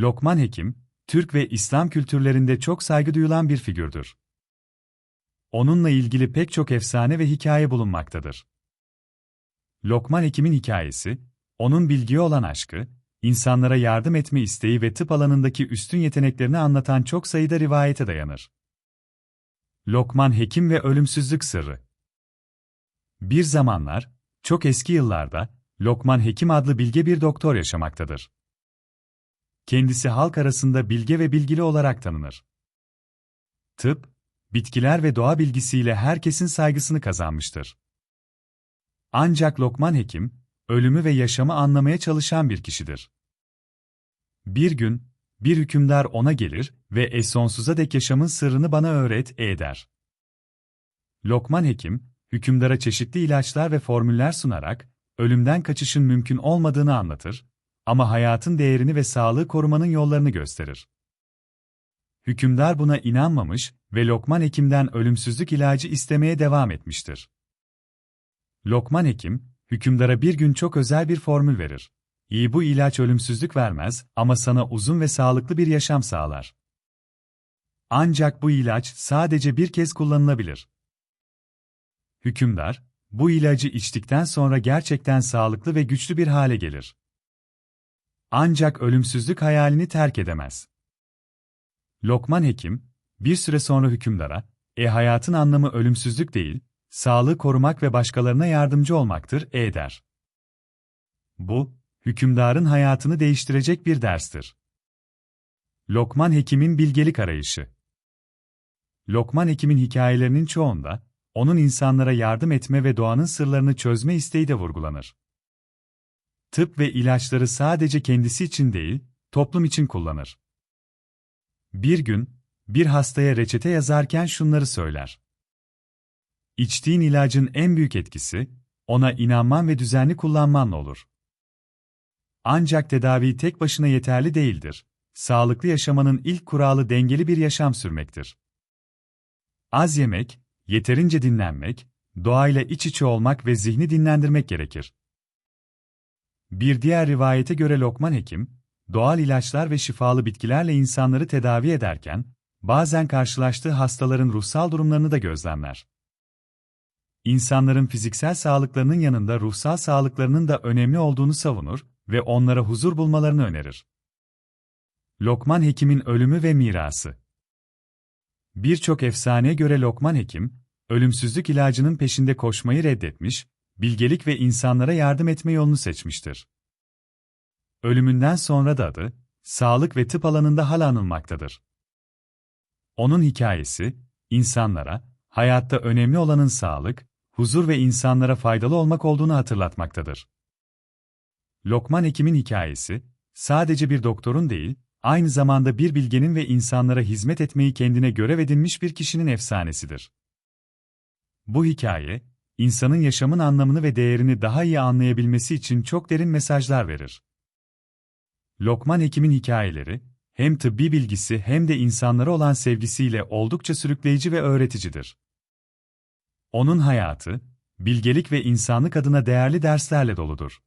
Lokman Hekim, Türk ve İslam kültürlerinde çok saygı duyulan bir figürdür. Onunla ilgili pek çok efsane ve hikaye bulunmaktadır. Lokman Hekim'in hikayesi, onun bilgiye olan aşkı, insanlara yardım etme isteği ve tıp alanındaki üstün yeteneklerini anlatan çok sayıda rivayete dayanır. Lokman Hekim ve Ölümsüzlük Sırrı Bir zamanlar, çok eski yıllarda, Lokman Hekim adlı bilge bir doktor yaşamaktadır. Kendisi halk arasında bilge ve bilgili olarak tanınır. Tıp, bitkiler ve doğa bilgisiyle herkesin saygısını kazanmıştır. Ancak Lokman Hekim, ölümü ve yaşamı anlamaya çalışan bir kişidir. Bir gün, bir hükümdar ona gelir ve e sonsuza dek yaşamın sırrını bana öğret e der. Lokman Hekim, hükümdara çeşitli ilaçlar ve formüller sunarak, ölümden kaçışın mümkün olmadığını anlatır, ama hayatın değerini ve sağlığı korumanın yollarını gösterir. Hükümdar buna inanmamış ve Lokman Hekim'den ölümsüzlük ilacı istemeye devam etmiştir. Lokman Hekim, hükümdara bir gün çok özel bir formül verir. İyi bu ilaç ölümsüzlük vermez ama sana uzun ve sağlıklı bir yaşam sağlar. Ancak bu ilaç sadece bir kez kullanılabilir. Hükümdar, bu ilacı içtikten sonra gerçekten sağlıklı ve güçlü bir hale gelir. Ancak ölümsüzlük hayalini terk edemez. Lokman Hekim, bir süre sonra hükümdara, e hayatın anlamı ölümsüzlük değil, sağlığı korumak ve başkalarına yardımcı olmaktır, e der. Bu, hükümdarın hayatını değiştirecek bir derstir. Lokman Hekim'in bilgelik arayışı Lokman Hekim'in hikayelerinin çoğunda, onun insanlara yardım etme ve doğanın sırlarını çözme isteği de vurgulanır. Tıp ve ilaçları sadece kendisi için değil, toplum için kullanır. Bir gün, bir hastaya reçete yazarken şunları söyler. İçtiğin ilacın en büyük etkisi, ona inanman ve düzenli kullanmanla olur. Ancak tedavi tek başına yeterli değildir. Sağlıklı yaşamanın ilk kuralı dengeli bir yaşam sürmektir. Az yemek, yeterince dinlenmek, doğayla iç içe olmak ve zihni dinlendirmek gerekir. Bir diğer rivayete göre Lokman Hekim, doğal ilaçlar ve şifalı bitkilerle insanları tedavi ederken, bazen karşılaştığı hastaların ruhsal durumlarını da gözlemler. İnsanların fiziksel sağlıklarının yanında ruhsal sağlıklarının da önemli olduğunu savunur ve onlara huzur bulmalarını önerir. Lokman Hekim'in ölümü ve mirası Birçok efsaneye göre Lokman Hekim, ölümsüzlük ilacının peşinde koşmayı reddetmiş, bilgelik ve insanlara yardım etme yolunu seçmiştir. Ölümünden sonra da adı, sağlık ve tıp alanında hala anılmaktadır. Onun hikayesi, insanlara, hayatta önemli olanın sağlık, huzur ve insanlara faydalı olmak olduğunu hatırlatmaktadır. Lokman Hekim'in hikayesi, sadece bir doktorun değil, aynı zamanda bir bilgenin ve insanlara hizmet etmeyi kendine görev edinmiş bir kişinin efsanesidir. Bu hikaye, insanın yaşamın anlamını ve değerini daha iyi anlayabilmesi için çok derin mesajlar verir. Lokman Hekim'in hikayeleri, hem tıbbi bilgisi hem de insanlara olan sevgisiyle oldukça sürükleyici ve öğreticidir. Onun hayatı, bilgelik ve insanlık adına değerli derslerle doludur.